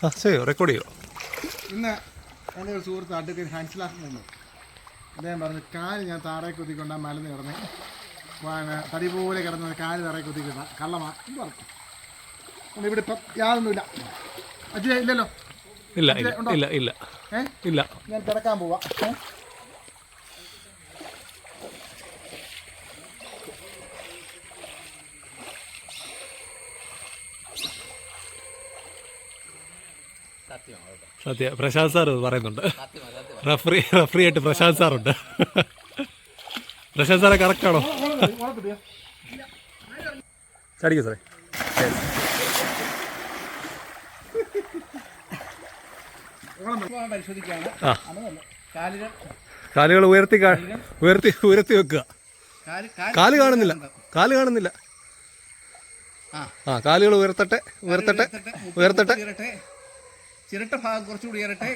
ആ ചെയ്യോ റെക്കോർഡ് ചെയ്യോ. ഇന്ന് എന്റെ ഒരു സുഹൃത്ത് അഡ്വക്കേറ്റ് ഹൻസിലാക്കുന്നുണ്ട് അദ്ദേഹം പറഞ്ഞു കാൽ ഞാൻ താറേ കുത്തിക്കൊണ്ട് മലന്ന് കിടന്ന് തടി പോലെ കിടന്നത് കാൽ താറേ കുത്തിക്കൊണ്ട കള്ളമാ എന്ന് പറഞ്ഞു അതുകൊണ്ട് ഇവിടെ ഇപ്പം യാതൊന്നുമില്ല. അജയ ഇല്ലല്ലോ? ഇല്ല ഇല്ല ഇല്ല ഇല്ല. ഇല്ല. ഞാൻ കിടക്കാൻ പോവാം. സത്യ. പ്രശാന്ത് സാർ പറയുന്നുണ്ട്. റഫറി റഫറി ആയിട്ട് പ്രശാന്ത് സാറുണ്ട്. പ്രശാന്ത് സാറെ കറക്റ്റാണോ ചടിക്കും സാറേ. കാലുകൾ. ഉയർത്തി ഉയർത്തി ഉയർത്തി വെക്കുക. കാൽ കാണുന്നില്ല. കാൽ കാണുന്നില്ല. ആ. കാലുകൾ ഉയർത്തട്ടെ ഉയർത്തട്ടെ ഉയർത്തട്ടെ ചിരട്ട ഭാഗം കുറച്ചുകൂടി ഉയരട്ടെ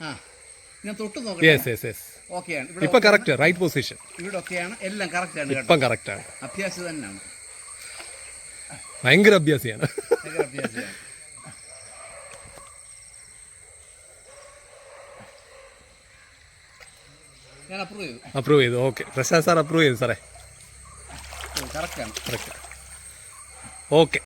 ആ. ഞാൻ തൊട്ട് നോക്കട്ടെ. യെസ് യെസ് യെസ് ഇവിടെ ഇപ്പൊ കറക്റ്റ് റൈറ്റ് പൊസിഷൻ ഇവിടെ ഒക്കെയാണ് എല്ലാം കറക്റ്റ് ആണ് കേട്ടോ. ഇപ്പം കറക്റ്റ് ആണ്. അഭ്യാസി തന്നെയാണ്. ഭയങ്കര അഭ്യാസിയാണ്. ഭയങ്കര അഭ്യാസിയാണ്. ഞാൻ അപ്രൂവ് ചെയ്തു. അപ്രൂവ് ചെയ്തു. ഓക്കെ പ്രശാന്ത് സാർ അപ്രൂവ് ചെയ്തു സാറേ കറക്റ്റാണ് കറക്റ്റ് ഓക്കെ